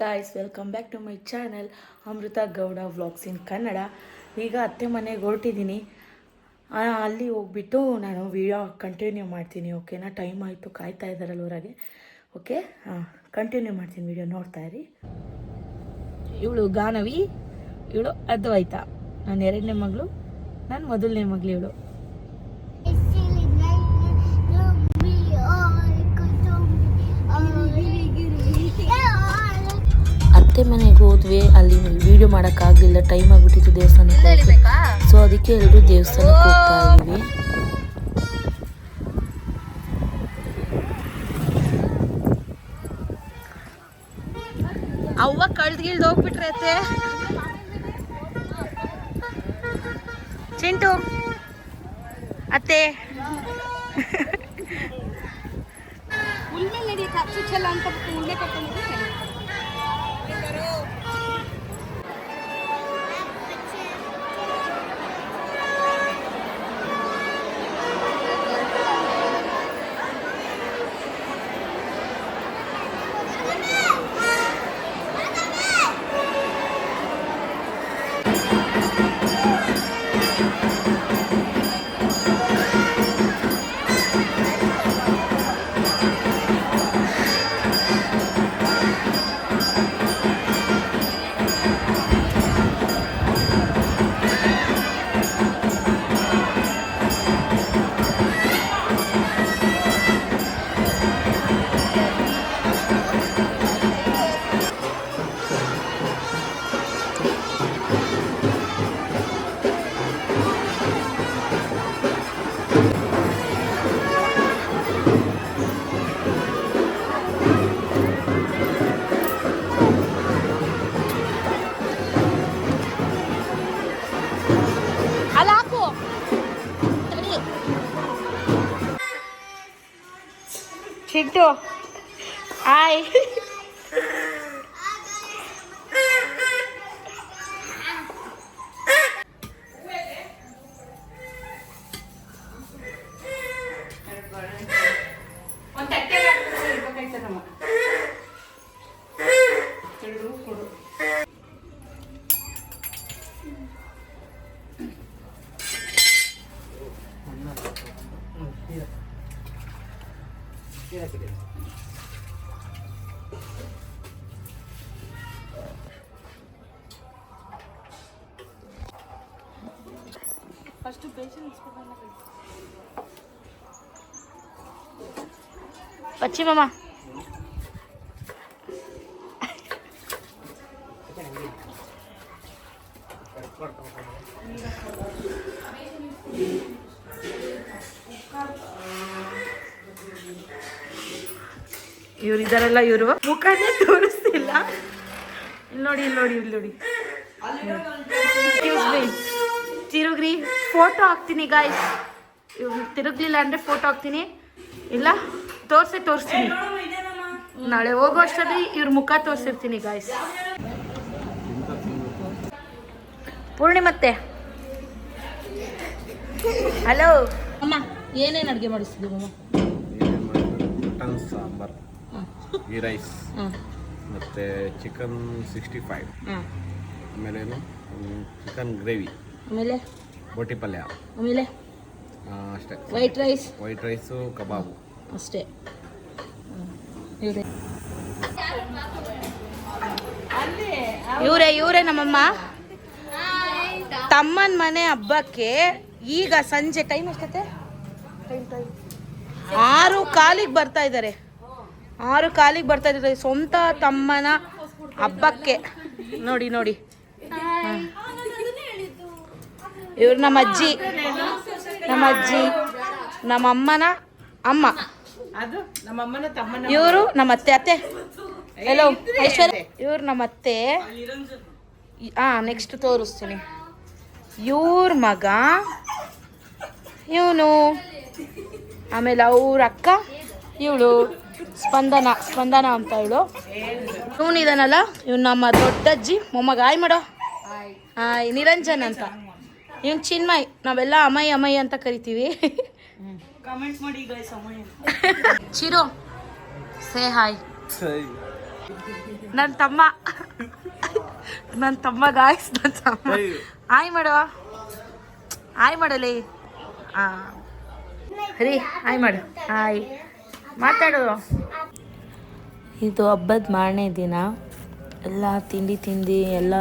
Guys welcome back to my channel Amrutha Gowda vlogs in Kannada ಈಗ ಅತ್ತೆ ಮನೆಗೆ ಹೊರಟಿದ್ದೀನಿ ಅಲ್ಲಿ ಹೋಗ್ಬಿಟ್ಟು ನಾನು ವಿಡಿಯೋ ಕಂಟಿನ್ಯೂ ಮಾಡ್ತೀನಿ ಓಕೆನಾ ಟೈಮ್ ಆಯಿತು, ಕಾಯ್ತಾ ಇದ್ದಾರಲ್ಲ ಹೊರಗೆ ಓಕೆ ಹಾಂ ಕಂಟಿನ್ಯೂ ಮಾಡ್ತೀನಿ ವಿಡಿಯೋ ನೋಡ್ತಾ ಇರಿ. ಇವಳು ಗಾನವಿ, ಇವಳು ಅದ್ವೈತ. ನಾನು ಎರಡನೇ ಮಗಳು, ನಾನು ಮೊದಲನೇ ಮಗಳು ಇವಳು. ಅತ್ತೆ ಮನೆಗೆ ಹೋದ್ವಿ. ಅಲ್ಲಿ ವಿಡಿಯೋ ಮಾಡೋಕ್ಕಾಗಲಿಲ್ಲ. ಟೈಮ್ ಆಗಿಬಿಟ್ಟಿತ್ತು ದೇವಸ್ಥಾನಕ್ಕೆ ಸೊ ಅದಕ್ಕೆ ಎಲ್ಲರೂ ದೇವಸ್ಥಾನಕ್ಕೆ ಹೋಗ್ತಾ ಇದ್ವಿ ಅವ್ವ ಕಳ್ದ್ಗಿಳ್ದು ಹೋಗ್ಬಿಟ್ರೈತೆ ಅತ್ತೆ. ಚಿಂಟು. ಅತ್ತೆ. ಉಳ್ಮೆ ನಡಿ ಕಚ್ಚು ಚೆಲ್ಲ ಅಂತ ಉಳ್ಮೆ ಕರ್ಕೊಂಡಿದ್ರೆ itu, Ay. Thank you. Chintu hi ಬಚ್ಚಿ ಮಾಮ ಇವ್ರು ಇದಾರಲ್ಲ ಇವರು. ಮುಖನೇ ತೋರಿಸ್ತಿಲ್ಲ. ಇಲ್ಲಿ ನೋಡಿ ಇಲ್ಲಿ ನೋಡಿ ಇಲ್ಲಿ ನೋಡಿ. ತಿರುಗ್ರಿ ಫೋಟೋ ಹಾಕ್ತೀನಿ ಗಾಯ್ಸ್ ತಿರುಗ್ಲಿಲ್ಲ ಅಂದ್ರೆ ಫೋಟೋ ಹಾಕ್ತೀನಿ. ಇಲ್ಲ ತೋರ್ಸಿ ತೋರಿಸ್ತೀನಿ. ನಾಳೆ ಹೋಗೋ ಅಷ್ಟರಲ್ಲಿ ಇವ್ರ ಮುಖ ತೋರಿಸಿರ್ತೀನಿ ಗಾಯ್ಸ್ ಪೂರ್ಣಿಮತ್ತೆ ಹಲೋ ಅಮ್ಮ ಏನೇನು ಅಡುಗೆ ಮಾಡಿಸ್ತೀವಿ ಅಮ್ಮ? ಸಾಂಬಾರು. ಈ ರೈಸ್ ಹಾಂ ಮತ್ತು ಚಿಕನ್ ಸಿಕ್ಸ್ಟಿ ಫೈವ್ ಆಮೇಲೆ ಏನು ಚಿಕನ್ ಗ್ರೇವಿ ಆಮೇಲೆ? ಬೋಟಿ ಪಲ್ಯ. ಆಮೇಲೆ? ಅಷ್ಟೇ. ವೈಟ್ ರೈಸ್ ವೈಟ್ ರೈಸು ಕಬಾಬು. ಅಷ್ಟೇ. ಇವರೇ. ಇವರೇ ಇವರೇ ನಮ್ಮಮ್ಮ. ತಮ್ಮನ ಮನೆ ಹಬ್ಬಕ್ಕೆ ಈಗ ಸಂಜೆ ಟೈಮ್ ಎಷ್ಟೈತೆ ಆರು ಕಾಲಿಗೆ ಬರ್ತಾ ಇದ್ದಾರೆ ಆರು ಕಾಲಿಗೆ ಬರ್ತಾ ಇದ್ದಾರೆ ಸ್ವಂತ ತಮ್ಮನ ಹಬ್ಬಕ್ಕೆ. ನೋಡಿ ನೋಡಿ. ಇವ್ರು ನಮ್ಮ ಅಜ್ಜಿ. ನಮ್ಮ ಅಜ್ಜಿ ನಮ್ಮ ಅಮ್ಮನ ಅಮ್ಮ. ಇವರು ನಮ್ಮ ಅತ್ತೆ ಅತ್ತೆ. ಹಲೋ ಐಶ್ವರ್ಯ. ಇವ್ರು ನಮ್ಮ ಅತ್ತೆ. ಹಾ ನೆಕ್ಸ್ಟ್ ತೋರಿಸ್ತೀನಿ. ಇವ್ರ ಮಗ ಇವನು ಆಮೇಲೆ ಅವ್ರ ಅಕ್ಕ ಇವಳು. ಸ್ಪಂದನ ಸ್ಪಂದನ ಅಂತ ಇವಳು ಇವನಿದಾನಲ್ಲ ಇವ್ನು ನಮ್ಮ ದೊಡ್ಡಜ್ಜಿ ಮೊಮ್ಮಗ. ಆಯ್ ಮಾಡೋ. ಹಾಯ್ ನಿರಂಜನ್ ಅಂತ. ಇವ್ನು ಚಿನ್ಮಯ್. ನಾವೆಲ್ಲ ಅಮಯ್ ಅಮಯ್ ಅಂತ ಕರಿತೀವಿ. ಚಿರು ಸೇ ಹಾಯ್ ನನ್ನ ತಮ್ಮ. ನನ್ನ ತಮ್ಮ ಗಾಯ್ಸ್ ನನ್ನ ತಮ್ಮ. ಆಯ್ ಮಾಡುವ ಆಯ್ ಮಾಡಲಿ. ಹಾಂ ರೀ ಆಯ್ ಮಾಡು. ಆಯ್ ಮಾತಾಡು. ಇದು ಹಬ್ಬದ ಮಾರನೇ ದಿನ. ಎಲ್ಲ ತಿಂಡಿ ತಿಂದು ಎಲ್ಲ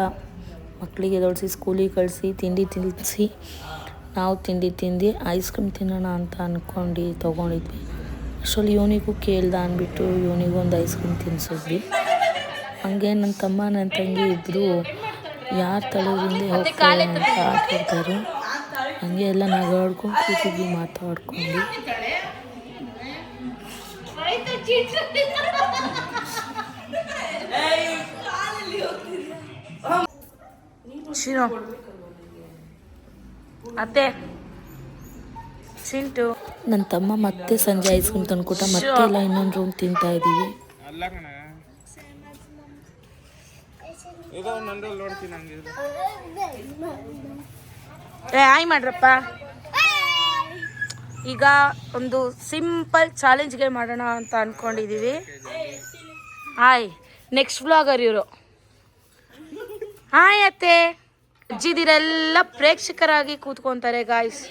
ಮಕ್ಕಳಿಗೆ ದೊಡಿಸಿ ಸ್ಕೂಲಿಗೆ ಕಳಿಸಿ ತಿಂಡಿ ತಿನ್ನಿಸಿ ನಾವು ತಿಂಡಿ ತಿಂದು ಐಸ್ ಕ್ರೀಮ್ ತಿನ್ನೋಣ ಅಂತ ಅಂದ್ಕೊಂಡು ತೊಗೊಂಡಿದ್ವಿ. ಅಷ್ಟರಲ್ಲಿ ಇವನಿಗೂ ಕೇಳ್ದ ಅಂದ್ಬಿಟ್ಟು ಇವನಿಗೂ ಒಂದು ಐಸ್ ಕ್ರೀಮ್ ತಿನ್ನಿಸಿದ್ವಿ ಹಂಗೆ ನನ್ನ ತಮ್ಮ ನನ್ನ ತಂಗಿ ಇಬ್ಬರು ಯಾರ ತಳದಿಂದ ಹೋಗ್ತಾರೆ ಅಂತ ಆಟಾಡ್ತಾರೆ ಹಂಗೆ ಎಲ್ಲ ನಗಾಡ್ಕೊಂಡು ಕೂತಿದ್ವಿ ಮಾತಾಡ್ಕೊಂಡು. ಶಿರೋ ಅತ್ತೆ. ಚಿಂಟು. ನನ್ನ ತಮ್ಮ ಮತ್ತೆ ಸಂಜೆ ಐಸ್ ಕ್ರೀಮ್ ತಂದ್ಕೊಟ್ಟ ಮತ್ತೆ ಎಲ್ಲ ಇನ್ನೊಂದು ರೂಮ್ ತಿಂತಾ ಇದ್ದೀವಿ ಏ ಆಯ್ ಮಾಡ್ರಪ್ಪ. ಈಗ ಒಂದು ಸಿಂಪಲ್ ಚಾಲೆಂಜ್ಗೆ ಮಾಡೋಣ ಅಂತ ಅಂದ್ಕೊಂಡಿದ್ದೀವಿ ಹಾಯ್ ನೆಕ್ಸ್ಟ್ ವ್ಲಾಗರ್ ಇವರು. ಹಾಯ್ ಅತ್ತೆ. ಅಜ್ಜಿದಿರೆಲ್ಲ ಪ್ರೇಕ್ಷಕರಾಗಿ ಕೂತ್ಕೊಂತಾರೆ ಗಾಯ್ಸ್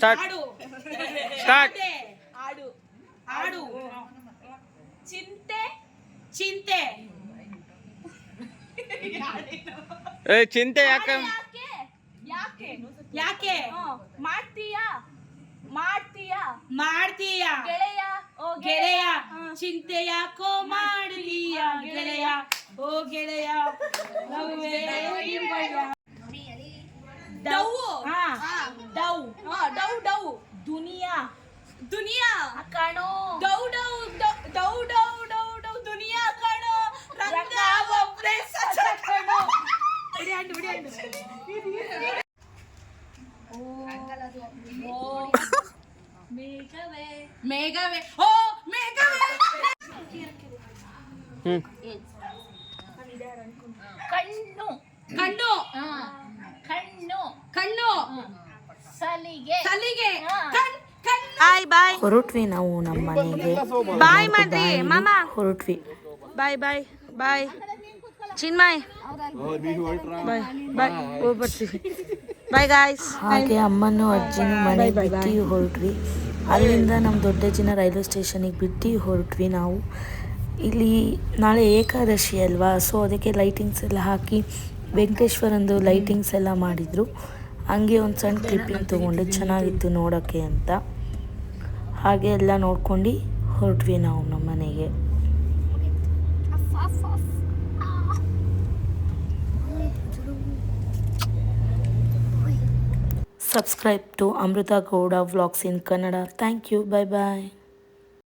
ಸ್ಟಾರ್ಟ್ ಸ್ಟಾರ್ಟ್ ಆಡು. ಆಡು. ಚಿಂತೆ. ಚಿಂತೆ. ಏ ಚಿಂತೆ ಯಾಕೆ ಯಾಕೆ? ಮಾಡ್ತೀಯಾ? ಮಾಡ್ತೀಯಾ? ಮಾಡ್ತೀಯಾ? ಗೆಳೆಯ? ಓ ಗೆಳೆಯ. ಚಿಂತೆ ಯಾಕೋ ಮಾಡ್ತೀಯ? ಗೆಳೆಯ. ಓ ಗೆಳೆಯ. ಡೌ. ಡೌ ಡೌ. ಮೇಘವೇ ಓ ಮೇಘವೇ ಕಣ್ಣು. ಕಣ್ಣು. ಕಣ್ಣು. ಕಣ್ಣು. ಸಲಿಗೆ. ಸಲಿಗೆ. ಬಾಯ್ ಬಾಯ್ ಹೊರಟ್ವಿ ನಾವು ನಮ್ಮ ಮನೆಗೆ. ಬಾಯ್ ಮಾಡ್ರಿ ಮಾಮ. ಹೊರಟ್ವಿ. ಬಾಯ್ ಬಾಯ್ ಬಾಯ್ ಚಿನ್ಮಯ್ ಬಾಯ್ ಬಾಯ್ ಹೋಗ್ಬರ್ತೀವಿ. ಬಾಯ್ ಗಾಯ್ಸ್ ಹಾಗೆ ಅಮ್ಮನೂ ಅಜ್ಜಿನೂ ಮನೆಗೆ ಬಿಟ್ಟು ಹೊರಟ್ವಿ. ಅಲ್ಲಿಂದ ನಮ್ಮ ದೊಡ್ಡಜ್ಜಿನ ರೈಲ್ವೆ ಸ್ಟೇಷನಿಗೆ ಬಿಟ್ಟು ಹೊರಟ್ವಿ ನಾವು. ಇಲ್ಲಿ ನಾಳೆ ಏಕಾದಶಿ ಅಲ್ವಾ ಸೊ ಅದಕ್ಕೆ ಲೈಟಿಂಗ್ಸ್ ಎಲ್ಲ ಹಾಕಿ ವೆಂಕಟೇಶ್ವರಂದು ಲೈಟಿಂಗ್ಸ್ ಎಲ್ಲ ಮಾಡಿದರು. ಹಂಗೆ ಒಂದು ಸಣ್ಣ ಕ್ಲಿಪ್ಪಿಂಗ್ ತೊಗೊಂಡೆ ಚೆನ್ನಾಗಿತ್ತು ನೋಡೋಕ್ಕೆ ಅಂತ. ಹಾಗೆ ಎಲ್ಲ ನೋಡ್ಕೊಂಡು ಹೊರಟ್ವಿ ನಾವು ನಮ್ಮ ಮನೆಗೆ subscribe to Amrutha Gowda vlogs in Kannada thank you bye bye